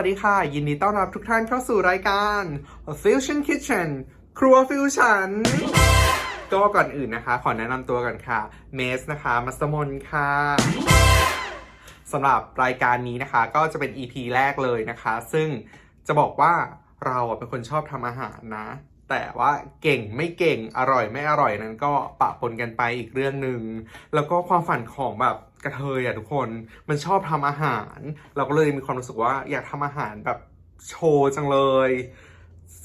สวัสดีค่ะ ยินดีต้อนรับทุกท่านเข้าสู่รายการ Fusion Kitchen ครัวฟิวชั่นก็ก่อนอื่นนะคะ ขอแนะนำตัวกันค่ะ เมสนะคะ มัสมนค่ะสำหรับรายการนี้นะคะ ก็จะเป็น EP แรกเลยนะคะ ซึ่งจะบอกว่าเราเป็นคนชอบทำอาหารนะ แต่ว่าเก่งไม่เก่งอร่อยไม่อร่อยนั้นก็ปะปนกันไปอีกเรื่องหนึ่งแล้วก็ความฝันของแบบ กระเทยอะทุกคนมันชอบทำอาหาร เราก็เลยมีความรู้สึกว่าอยากทำอาหารแบบโชว์จังเลย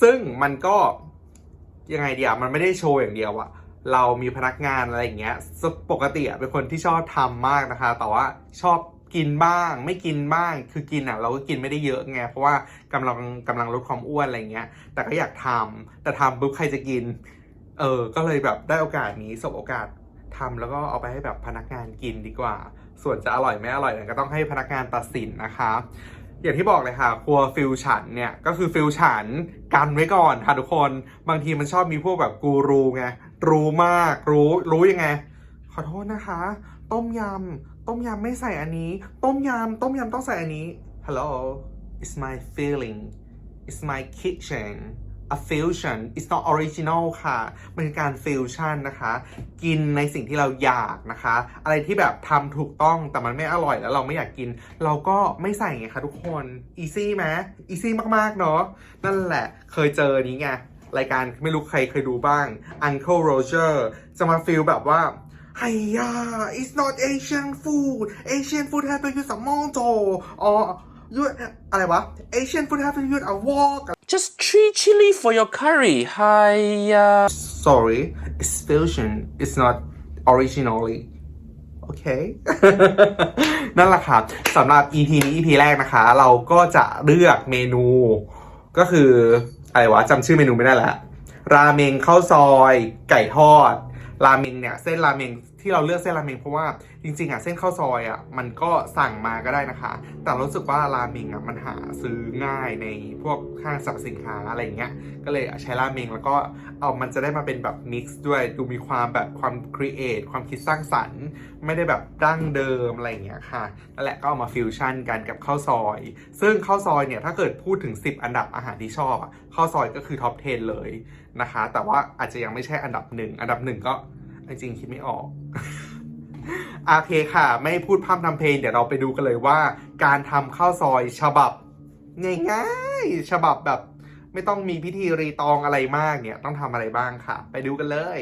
ซึ่งมันก็ยังไงเดียวมันไม่ได้โชว์อย่างเดียวอะเรามีพนักงานอะไรอย่างเงี้ยปกติเป็นคนที่ชอบทำมากนะคะ แต่ว่าชอบกินบ้าง ไม่กินบ้าง คือกินอะเราก็กินไม่ได้เยอะไง เพราะว่ากำลังกำลังลดความอ้วนอะไรเงี้ย แต่ก็อยากทำแต่ทำปุ๊บใครจะกิน เออ ก็เลยแบบได้โอกาสนี้สบโอกาส ทำแล้วก็เอาไปให้แบบพนักงานกินดีกว่า ส่วนจะอร่อยไม่อร่อยเนี่ยก็ต้องให้พนักงานตัดสินนะคะ อย่างที่บอกเลยค่ะ ครัวฟิวฉันเนี่ยก็คือฟิวฉันกันไว้ก่อนค่ะทุกคน บางทีมันชอบมีพวกแบบกูรูไงรู้มากรู้รู้ยังไง ขอโทษนะคะ ต้มยำต้มยำไม่ใส่อันนี้ ต้มยำต้มยำต้องใส่อันนี้ Hello it's my feeling it's my kitchen a fusion it's not original ค่ะ มันคือการ fusion นะคะ กินในสิ่งที่เราอยากนะคะ อะไรที่แบบทำถูกต้องแต่มันไม่อร่อยแล้วเราไม่อยากกิน เราก็ไม่ใส่ไงคะทุกคน easy ไหม easy มากๆ เนาะ นั่นแหละ เคยเจอนี้ไง รายการไม่รู้ใครเคยดูบ้าง Uncle Roger จะมาฟีลแบบว่าไฮยา it's not Asian food Asian food have to use a moto or use อะไรวะ Asian food have to use a wok Just three chili for your curry. Hiya. sorry it's fusion it's not originally โอเคนั่นแหละครับสำหรับ EP นี้ EP แรกนะคะ เราก็จะเลือกเมนู ก็คือ อะไรวะจำชื่อเมนูไม่ได้แล้วราเมงข้าวซอย ไก่ทอด ราเมงเนี่ย เส้นราเมง ที่เราเลือกเส้นราเมงเพราะว่าจริงๆอะเส้นข้าวซอยอะมันก็สั่งมาก็ได้นะคะ แต่รู้สึกว่าราเมงอะมันหาซื้อง่ายในพวกห้างสรรพสินค้าอะไรอย่างเงี้ยก็เลยใช้ราเมงแล้วก็เอามันจะได้มาเป็นแบบมิกซ์ด้วยดูมีความแบบความครีเอทความคิดสร้างสรรค์ ไม่ได้แบบดั้งเดิมอะไรอย่างเงี้ยค่ะนั่นแหละก็เอามาฟิวชั่นกันกับข้าวซอย ซึ่งข้าวซอยเนี่ยถ้าเกิดพูดถึง 10 อันดับอาหารที่ชอบอะข้าวซอยก็คือท็อป 10 เลยนะคะ แต่ว่าอาจจะยังไม่ใช่อันดับหนึ่งอันดับหนึ่งก็ จริงคิดไม่ออกโอเคค่ะ ไม่พูดพร่ำทำเพลง เดี๋ยวเราไปดูกันเลยว่า การทำข้าวซอยฉบับง่ายๆฉบับแบบ ไม่ต้องมีพิธีรีตองอะไรมากเนี่ย ต้องทำอะไรบ้างค่ะ ไปดูกันเลย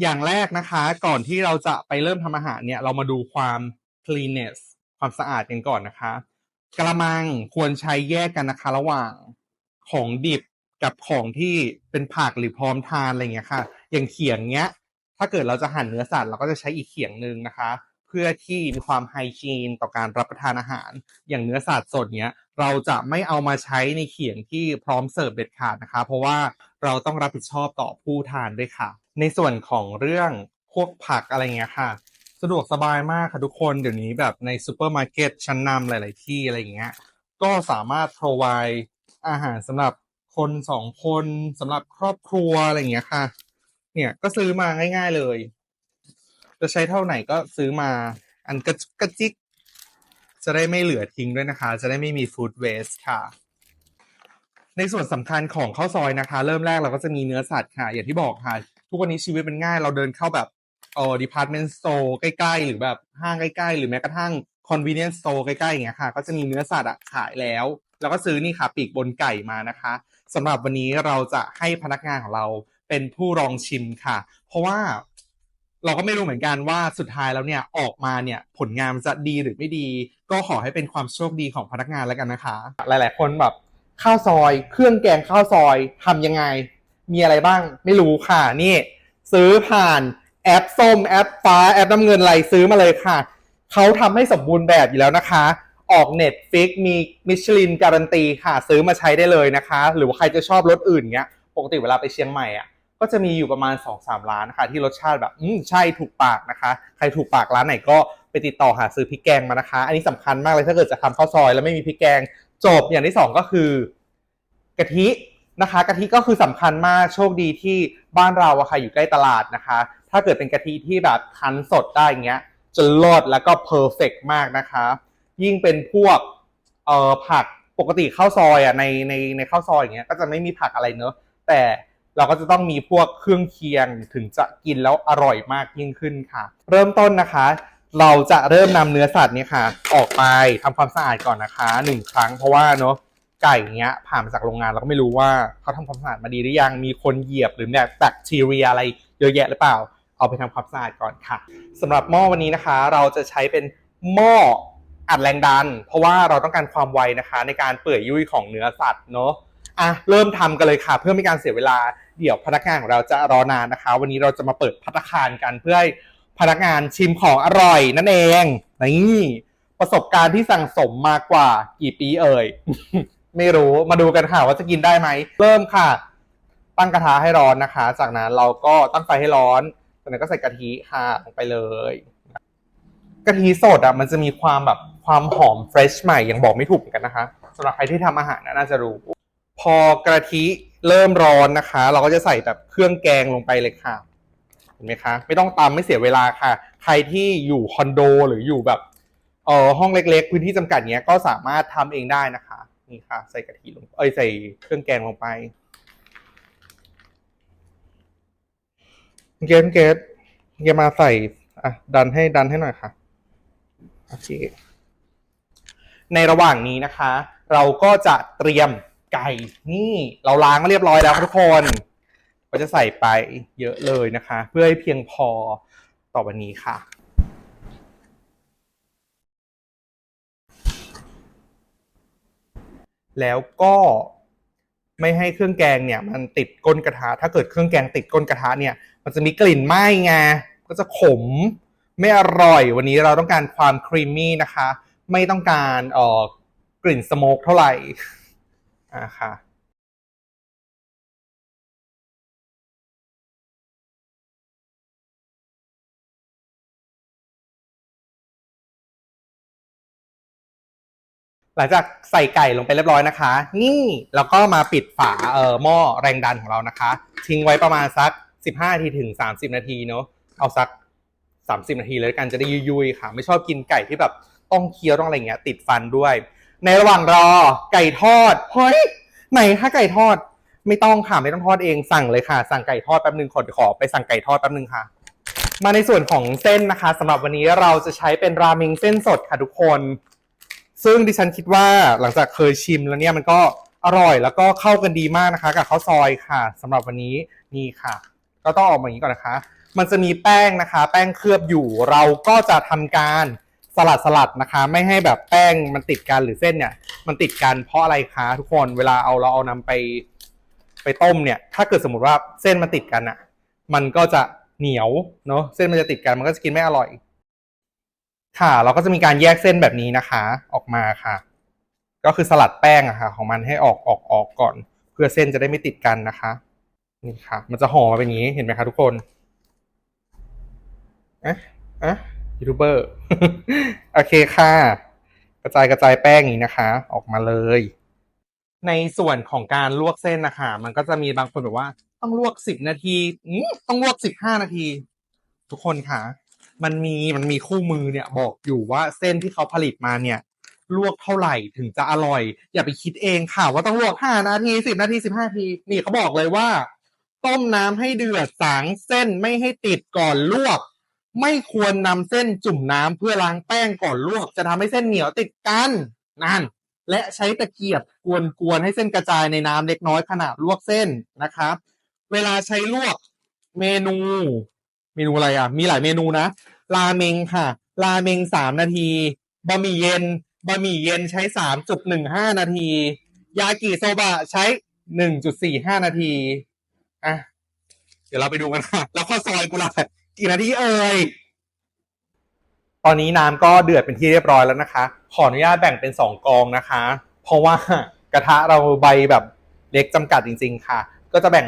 อย่างแรกนะคะ ก่อนที่เราจะไปเริ่มทำอาหารเนี่ย เรามาดูความ cleanness ความสะอาดกันก่อนนะคะ กระมังควรใช้แยกกันนะคะ ระหว่างของดิบกับของที่เป็นผักหรือพร้อมทานอะไรเงี้ยค่ะ อย่างเขียงเนี้ย ถ้าเกิดเราจะหั่นเนื้อสัตว์เราก็จะใช้อีกเขียงหนึ่งนะคะ เพื่อที่มีความไฮจีนต่อการรับประทานอาหาร อย่างเนื้อสัตว์สดเนี้ยเราจะไม่เอามาใช้ในเขียงที่พร้อมเสิร์ฟเด็ดขาดนะคะ เพราะว่าเราต้องรับผิดชอบต่อผู้ทานด้วยค่ะ ในส่วนของเรื่องพวกผักอะไรเงี้ยค่ะ สะดวกสบายมากค่ะทุกคนเดี๋ยวนี้แบบในซูเปอร์มาร์เก็ตชั้นนำหลาย ๆ ที่อะไรเงี้ยก็สามารถ provide อาหารสำหรับคนสองคนสำหรับครอบครัวอะไรเงี้ยค่ะ เนี่ยก็ซื้อมาง่ายๆเลย จะใช้เท่าไหนก็ซื้อมา อันกระกระจิก จะได้ไม่เหลือทิ้งด้วยนะคะ จะได้ไม่มี food waste ค่ะ ในส่วนสำคัญของข้าวซอยนะคะ เริ่มแรกเราก็จะมีเนื้อสัตว์ค่ะ อย่างที่บอกค่ะ ทุกวันนี้ชีวิตมันง่าย เราเดินเข้าแบบเออ department store ใกล้ๆ หรือแบบห้างใกล้ๆ หรือแม้กระทั่ง convenience store ใกล้ๆอย่างเงี้ยค่ะ ก็จะมีเนื้อสัตว์ขายแล้ว แล้วก็ซื้อนี่ค่ะ ปีกบนไก่มานะคะสำหรับวันนี้เราจะให้พนักงานของเรา เป็นผู้ลองชิมค่ะ เพราะว่าเราก็ไม่รู้เหมือนกันว่าสุดท้ายแล้วเนี่ยออกมาเนี่ยผลงานจะดีหรือไม่ดี ก็ขอให้เป็นความโชคดีของพนักงานแล้วกันนะคะ หลาย ๆ คนแบบข้าวซอย เครื่องแกงข้าวซอยทำยังไง มีอะไรบ้าง ไม่รู้ค่ะนี่ ซื้อผ่านแอปส้มแอปฟ้าแอปน้ำเงินอะไรซื้อมาเลยค่ะเขาทำให้สมบูรณ์แบบอยู่แล้วนะคะ ออกเน็ตฟิกมีมิชลินการันตีค่ะ ซื้อมาใช้ได้เลยนะคะ หรือว่าใครจะชอบรสอื่นเงี้ย ปกติเวลาไปเชียงใหม่อะ ก็จะมีอยู่ประมาณ 2-3 ร้านนะคะที่รสชาติแบบอืมใช่ถูกปากนะคะ ใครถูกปากร้านไหนก็ไปติดต่อหาซื้อพริกแกงมานะคะ อันนี้สำคัญมากเลยถ้าเกิดจะทำข้าวซอยแล้วไม่มีพริกแกงจบอย่างที่สองก็คือกะทินะคะกะทิก็คือสำคัญมากโชคดีที่บ้านเราอะค่ะอยู่ใกล้ตลาดนะคะ ถ้าเกิดเป็นกะทิที่แบบคั้นสดได้อย่างเงี้ยจะรอดแล้วก็เพอร์เฟกมากนะคะ ยิ่งเป็นพวกเอ่อผักปกติข้าวซอยอะในในในข้าวซอยอย่างเงี้ยก็จะไม่มีผักอะไรเนอะแต่ เราก็จะต้องมีพวกเครื่องเคียงถึงจะกินแล้วอร่อยมากยิ่งขึ้นค่ะ เริ่มต้นนะคะ เราจะเริ่มนำเนื้อสัตว์เนี่ยค่ะ ออกไปทำความสะอาดก่อนนะคะหนึ่งครั้งเพราะว่าเนอะไก่เนี้ยผ่านมาจากโรงงานเราก็ไม่รู้ว่าเขาทำความสะอาดมาดีหรือยังมีคนเหยียบหรือแบบแบคทีเรียอะไรเยอะแยะหรือเปล่า เอาไปทำความสะอาดก่อนค่ะสำหรับหม้อวันนี้นะคะ เราจะใช้เป็นหม้ออัดแรงดัน เพราะว่าเราต้องการความไวนะคะ ในการเปื่อยยุ่ยของเนื้อสัตว์เนอะ อะเริ่มทำกันเลยค่ะ เพื่อไม่การเสียเวลาเดี๋ยวพนักงานของเราจะรอนานนะคะ วันนี้เราจะมาเปิดพัตคารกันเพื่อให้พนักงานชิมของอร่อยนั่นเองนี่ประสบการณ์ที่สั่งสมมากกว่ากี่ปีเอ่ย ไม่รู้มาดูกันค่ะว่าจะกินได้ไหม เริ่มค่ะ ตั้งกระทะให้ร้อนนะคะ จากนั้นเราก็ตั้งไฟให้ร้อนจากนั้นก็ใส่กะทิค่ะลงไปเลยกะทิสดอะมันจะมีความแบบความหอมเฟรชใหม่ยังบอกไม่ถูกเหมือนกันนะคะสำหรับใครที่ทำอาหารน่าจะรู้ พอกระทิเริ่มร้อนนะคะ เราก็จะใส่แบบเครื่องแกงลงไปเลยค่ะเห็นไหมคะ ไม่ต้องตำไม่เสียเวลาค่ะ ใครที่อยู่คอนโดหรืออยู่แบบเออห้องเล็กๆ พื้นที่จำกัดเนี้ยก็สามารถทำเองได้นะคะนี่ค่ะ ใส่กะทิลงเอ้ยใส่เครื่องแกงลงไปเกมเกตเกมมาใส่อะดันให้ดันให้หน่อยค่ะโอเคในระหว่างนี้นะคะ เราก็จะเตรียม ไก่นี่เราล้างมาเรียบร้อยแล้วทุกคนก็จะใส่ไปเยอะเลยนะคะ เพื่อให้เพียงพอต่อวันนี้ค่ะ แล้วก็ไม่ให้เครื่องแกงเนี่ยมันติดก้นกระทะ ถ้าเกิดเครื่องแกงติดก้นกระทะเนี่ย มันจะมีกลิ่นไหม้ไงก็จะขมไม่อร่อยวันนี้เราต้องการความครีมมี่นะคะ ไม่ต้องการเอ่อกลิ่นสโมกเท่าไหร่ อ่าค่ะหลังจากใส่ไก่ลงไปเรียบร้อยนะคะ นี่เราก็มาปิดฝาเอ่อหม้อแรงดันของเรานะคะ ทิ้งไว้ประมาณสัก 15นาทีถึง 30 นาทีเนอะเอาสัก 30 นาทีเลยกันจะได้ยุยๆค่ะ ไม่ชอบกินไก่ที่แบบต้องเคี้ยวต้องอะไรเงี้ยติดฟันด้วย ในระหว่างรอไก่ทอดเฮ้ยไหนคะไก่ทอด ไม่ต้องค่ะไม่ต้องทอดเองสั่งเลยค่ะ สั่งไก่ทอดแป๊บนึงขอขอไปสั่งไก่ทอดแป๊บนึงค่ะ มาในส่วนของเส้นนะคะสำหรับวันนี้เราจะใช้เป็นราเมงเส้นสดค่ะทุกคน ซึ่งดิฉันคิดว่าหลังจากเคยชิมแล้วเนี่ยมันก็อร่อยแล้วก็เข้ากันดีมากนะคะ กับข้าวซอยค่ะสำหรับวันนี้นี่ค่ะ ก็ต้องออกมาอย่างนี้ก่อนนะคะ มันจะมีแป้งนะคะ แป้งเคลือบอยู่เราก็จะทำการ สลัดสลัดนะคะ ไม่ให้แบบแป้งมันติดกันหรือเส้นเนี่ย มันติดกันเพราะอะไรคะทุกคนเวลาเอาเราเอานำไปไปต้มเนี่ย ถ้าเกิดสมมติว่าเส้นมันติดกันอะ่ะ มันก็จะเหนียวเนาะเส้นมันจะติดกันมันก็จะกินไม่อร่อย ค่ะ เราก็จะมีการแยกเส้นแบบนี้นะคะ ออกมาค่ะ ก็คือสลัดแป้งอะค่ะ ของมันให้ออกออกออกก่อน เพื่อเส้นจะได้ไม่ติดกันนะคะนี่ค่ะ มันจะห่อมาเป็นอย่างนี้เห็นไหมคะทุกคนเอ๊ะเอ๊ะ ยูทูบเบอร์ โอเคค่ะ กระจายกระจายแป้งนี้นะคะ ออกมาเลย ในส่วนของการลวกเส้นนะคะ มันก็จะมีบางคนแบบว่า ต้องลวกสิบนาทีต้องลวกสิบห้านาที ทุกคนค่ะ มันมีมันมีคู่มือเนี่ย บอกอยู่ว่าเส้นที่เขาผลิตมาเนี่ย ลวกเท่าไหร่ถึงจะอร่อย อย่าไปคิดเองค่ะ ว่าต้องลวกห้านาทีสิบนาทีสิบห้านาที นี่เขาบอกเลยว่า ต้มน้ำให้เดือดสางเส้นไม่ให้ติดก่อนลวก ไม่ควรนำเส้นจุ่มน้ำเพื่อล้างแป้งก่อนลวก จะทำให้เส้นเหนียวติดกันนั่นและใช้ตะเกียบกวนๆให้เส้นกระจายในน้ำเล็กน้อยขณะลวกเส้นนะครับ เวลาใช้ลวกเมนู เมนูอะไรอะ มีหลายเมนูนะราเมงค่ะราเมงสามนาทีบะหมี่เย็นบะหมี่เย็นใช้สามจุดหนึ่งห้านาที ยากิโซบะใช้หนึ่งจุดสี่ห้านาทีอะเดี๋ยวเราไปดูกันค่ะ แล้วข้าวซอยกุหลาบ กี่นาทีเอ่ยตอนนี้น้ำก็เดือดเป็นที่เรียบร้อยแล้วนะคะ ขออนุญาตแบ่งเป็นสองกองนะคะ เพราะว่ากระทะเราใบแบบเล็กจำกัดจริง ๆ ค่ะ ก็จะแบ่ง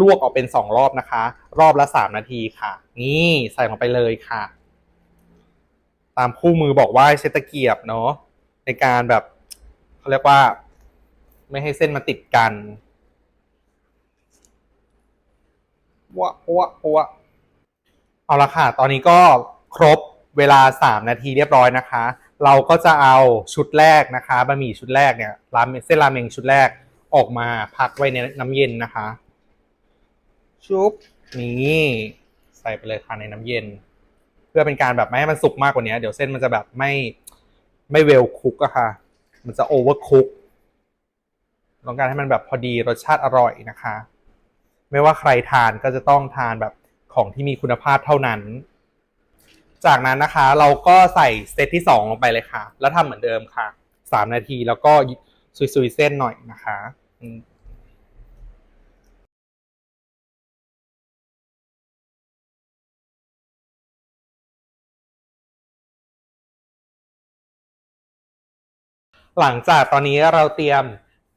ลวกออกเป็นสองรอบนะคะ รอบละสามนาทีค่ะ นี่ใส่ลงไปเลยค่ะ ตามคู่มือบอกว่าให้ใช้ตะเกียบเนาะในการแบบเขาเรียกว่า ไม่ให้เส้นมันติดกันวะวะวะ เอาละค่ะ ตอนนี้ก็ครบเวลา 3 นาทีเรียบร้อยนะคะ เราก็จะเอาชุดแรกนะคะบะหมี่ชุดแรกเนี่ยราเมงเส้นราเมงชุดแรกออกมาพักไว้ในน้ำเย็นนะคะ ชุบนี่ใส่ไปเลยค่ะในน้ำเย็น เพื่อเป็นการแบบไม่ให้มันสุกมากกว่านี้เดี๋ยวเส้นมันจะแบบไม่ไม่เวลคุกอะค่ะ มันจะโอเวอร์คุกต้องการให้มันแบบพอดีรสชาติอร่อยนะคะ ไม่ว่าใครทานก็จะต้องทานแบบ ของที่มีคุณภาพเท่านั้น จากนั้นนะคะเราก็ใส่เซตที่สองลงไปเลยค่ะ แล้วทำเหมือนเดิมค่ะสามนาทีแล้วก็ซุยๆเส้นหน่อยนะคะหลังจากตอนนี้เราเตรียม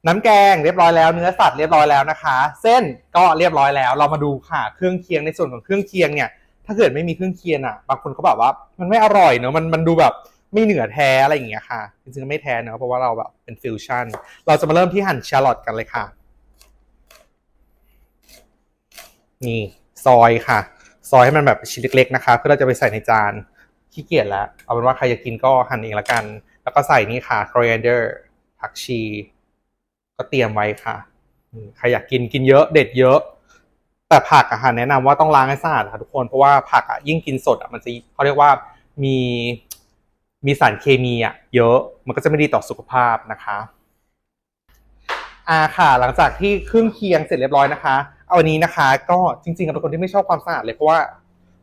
น้ำแกงเรียบร้อยแล้วเนื้อสัตว์เรียบร้อยแล้วนะคะ เส้นก็เรียบร้อยแล้ว เรามาดูค่ะเครื่องเคียงในส่วนของเครื่องเคียงเนี่ยถ้าเกิดไม่มีเครื่องเคียงอะ บางคนเขาแบบว่า มันไม่อร่อยเนอะมันมันดูแบบไม่เหนือแท้อะไรอย่างเงี้ยค่ะ จริงๆไม่แท้เนอะเพราะว่าเราแบบเป็นฟิวชั่นเราจะมาเริ่มที่หั่นแชลอทกันเลยค่ะ นี่ซอยค่ะ ซอยให้มันแบบชิ้นเล็ก ๆ นะคะเพื่อเราจะไปใส่ในจานขี้เกียจแล้วเอาเป็นว่าใครอยากกินก็หั่นเองละกัน แล้วก็ใส่นี่ค่ะ coriander ผักชี ก็เตรียมไว้ค่ะใครอยากกินกินเยอะเด็ดเยอะ แต่ผักอะค่ะแนะนำว่าต้องล้างให้สะอาดค่ะทุกคนเพราะว่าผักอะยิ่งกินสดอะมันจะเขาเรียกว่ามีมีสารเคมีอะเยอะมันก็จะไม่ดีต่อสุขภาพนะคะอ่าค่ะหลังจากที่เครื่องเคียงเสร็จเรียบร้อยนะคะ เอาวันนี้นะคะ ก็จริงๆเป็นคนที่ไม่ชอบความสะอาดเลยเพราะว่า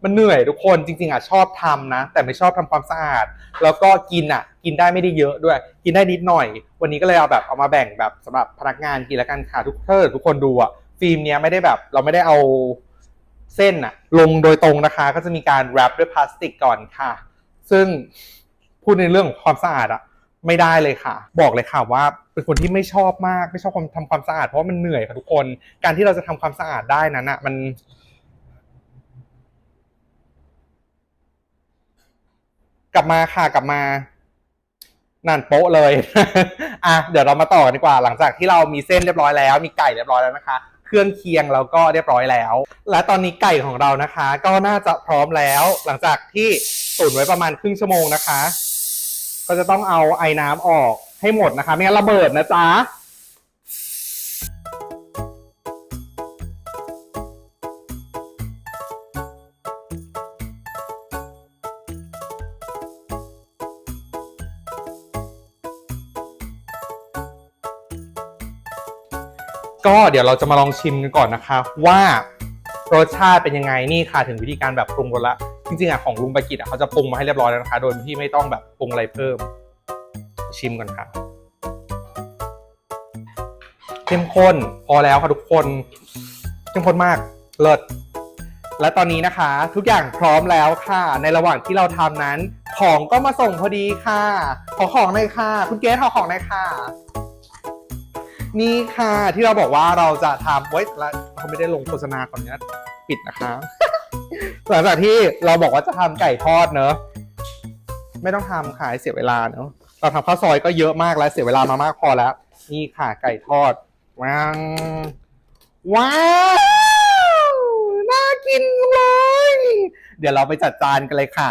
มันเหนื่อยทุกคนจริง ๆอะชอบทำนะ แต่ไม่ชอบทำความสะอาด แล้วก็กินอะ กินได้ไม่ได้เยอะด้วย กินได้นิดหน่อย วันนี้ก็เลยเอาแบบเอามาแบ่งแบบสำหรับพนักงานกินแล้วกันค่ะทุกเกิดทุกคนดูอะฟิล์มเนี้ยไม่ได้แบบ เราไม่ได้เอาเส้นอะ ลงโดยตรงนะคะ ก็จะมีการแรปด้วยพลาสติกก่อนค่ะ ซึ่งพูดในเรื่องของความสะอาดอะไม่ได้เลยค่ะ บอกเลยค่ะว่าเป็นคนที่ไม่ชอบมากไม่ชอบความทำความสะอาดเพราะมันเหนื่อยค่ะทุกคน การที่เราจะทำความสะอาดได้นั้นอะมัน กลับมาค่ะกลับมานั่นโป๊ะเลย อะเดี๋ยวเรามาต่อกันดีกว่า หลังจากที่เรามีเส้นเรียบร้อยแล้ว มีไก่เรียบร้อยแล้วนะคะ เครื่องเคียงเราก็เรียบร้อยแล้ว และตอนนี้ไก่ของเรานะคะ ก็น่าจะพร้อมแล้ว หลังจากที่ตุ๋นไว้ประมาณครึ่งชั่วโมงนะคะ ก็จะต้องเอาไอ้น้ำออกให้หมดนะคะ ไม่งั้นระเบิดนะจ๊ะ ก็เดี๋ยวเราจะมาลองชิมกันก่อนนะคะ ว่ารสชาติเป็นยังไงนี่ค่ะถึงวิธีการแบบปรุงรสละ จริงๆอะของลุงปากิจอะเขาจะปรุงมาให้เรียบร้อยแล้วนะคะ โดยที่ไม่ต้องแบบปรุงอะไรเพิ่ม ชิมก่อนค่ะเข้มข้นพอแล้วค่ะทุกคนเข้มข้นมากเลิศและตอนนี้นะคะ ทุกอย่างพร้อมแล้วค่ะ ในระหว่างที่เราทำนั้น ของก็มาส่งพอดีค่ะ ขอของหน่อยค่ะ คุณเกสขอของหน่อยค่ะ นี่ค่ะที่เราบอกว่าเราจะทำไว้ยแล้วเขาไม่ได้ลงโฆษณาก่อนนี้ปิดนะคะ หลังจากที่เราบอกว่าจะทำไก่ทอดเนอะไม่ต้องทำขายเสียเวลาเนอะเราทำข้าวซอยก็เยอะมากแล้วเสียเวลามามากพอแล้ว นี่ค่ะไก่ทอดว้าวว้าวน่ากินเลย เดี๋ยวเราไปจัดจานกันเลยค่ะ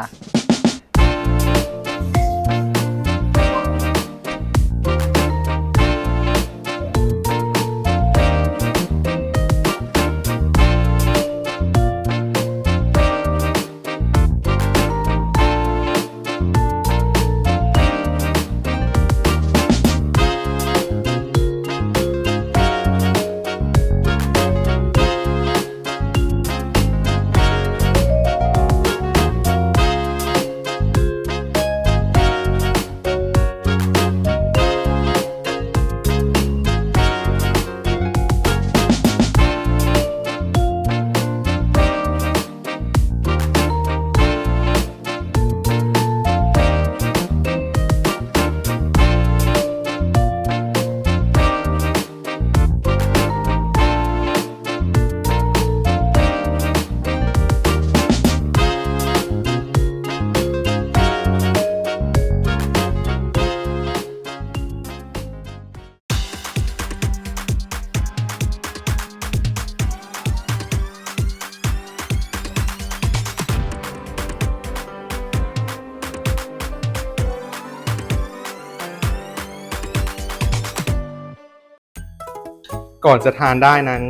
ก่อนจะทานได้นั้น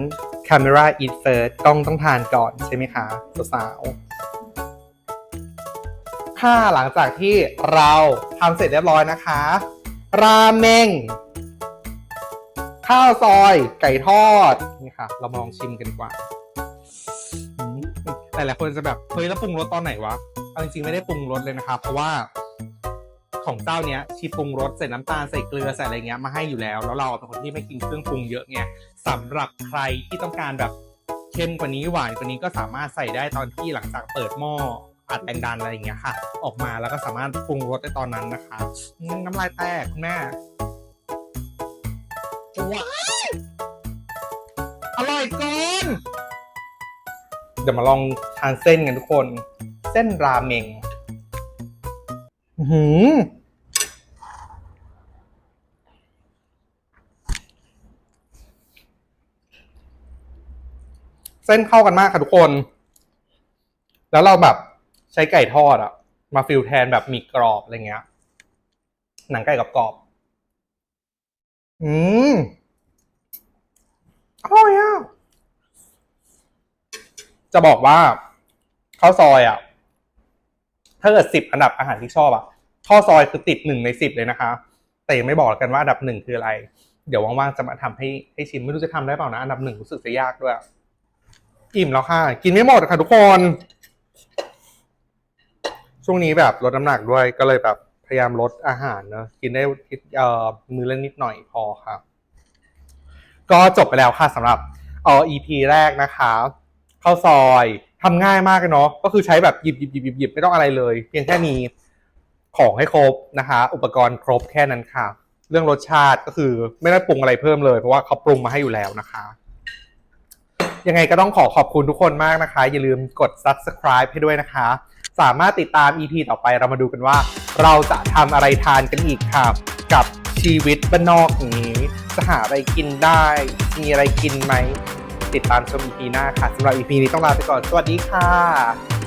camera eat first ต้องต้องทานก่อนใช่ไหมคะสาวๆค่ะหลังจากที่เราทำเสร็จเรียบร้อยนะคะ ราเมง ข้าวซอย ไก่ทอด นี่ค่ะ เรามาลองชิมกันดีกว่าอืมหลายๆคนจะแบบ เฮ้ย แล้วปรุงรสตอนไหนวะเอาจริงๆ ไม่ได้ปรุงรสเลยนะคะ เพราะว่า ของเจ้าเนี้ยชีปรุงรสใส่น้ำตาลใส่เกลือใส่อะไรเงี้ยมาให้อยู่แล้ว แล้วเราเป็นคนที่ไม่กินเครื่องปรุงเยอะไงสำหรับใครที่ต้องการแบบเข้มกว่านี้หวานกว่านี้ก็สามารถใส่ได้ตอนที่หลังจากเปิดหม้ออัดแรงดันอะไรอย่างเงี้ยค่ะ ออกมาแล้วก็สามารถปรุงรสได้ตอนนั้นนะคะน้ำลายแตกคุณแม่ว้ายอร่อยเกินเดี๋ยวมาลองทานเส้นกันทุกคน เส้นราเมง หือเส้นเข้ากันมากค่ะทุกคน แล้วเราแบบใช้ไก่ทอดอะมาฟิลแทนแบบมีกรอบอะไรเงี้ย หนังไก่กับกรอบ อืมอร่อยอะ จะบอกว่าข้าวซอยอะ ถ้าเกิดสิบอันดับอาหารที่ชอบอะ ข้าวซอยคือติดหนึ่งในสิบเลยนะคะ แต่ยังไม่บอกกันว่าอันดับหนึ่งคืออะไร เดี๋ยวว่างๆจะมาทำให้ให้ชิมไม่รู้จะทำได้เปล่านะ อันดับหนึ่งรู้สึกจะยากด้วย อิ่มแล้วค่ะ กินไม่หมดค่ะทุกคน ช่วงนี้แบบลดน้ำหนักด้วยก็เลยแบบพยายามลดอาหารเนอะกินได้เอ่อมือละนิดหน่อยพอค่ะ ก็จบไปแล้วค่ะสำหรับเอ่อ EP แรกนะคะข้าวซอยทำง่ายมากเลยเนาะก็คือใช้แบบหยิบหยิบหยิบหยิบหยิบไม่ต้องอะไรเลย เพียงแค่มี ของให้ครบนะคะ อุปกรณ์ครบแค่นั้นค่ะ เรื่องรสชาติก็คือไม่ได้ปรุงอะไรเพิ่มเลย เพราะว่าเขาปรุงมาให้อยู่แล้วนะคะ ยังไงก็ต้องขอขอบคุณทุกคนมากนะคะ อย่าลืมกด subscribe ให้ด้วยนะคะ สามารถติดตาม EP ต่อไปเรามาดูกันว่า เราจะทำอะไรทานกันอีกครับกับชีวิตบ้านนอกอย่างนี้จะหาอะไรกินได้ มีอะไรกินไหม ติดตามชม EP หน้าค่ะสำหรับ EP นี้ต้องลาไปก่อน สวัสดีค่ะ